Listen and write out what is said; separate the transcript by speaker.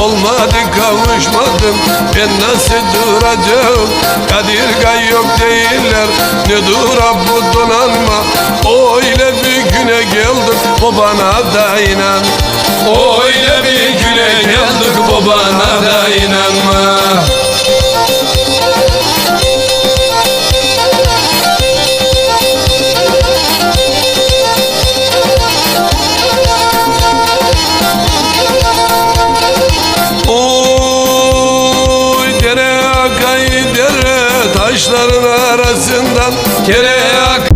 Speaker 1: Olmadı kavuşmadım. Ben nasıl duracağım? Kadir yok değiller. Ne dura bu donanma? Öyle bir güne geldik bu bana da inan. Öyle Kaşların arasından kere ak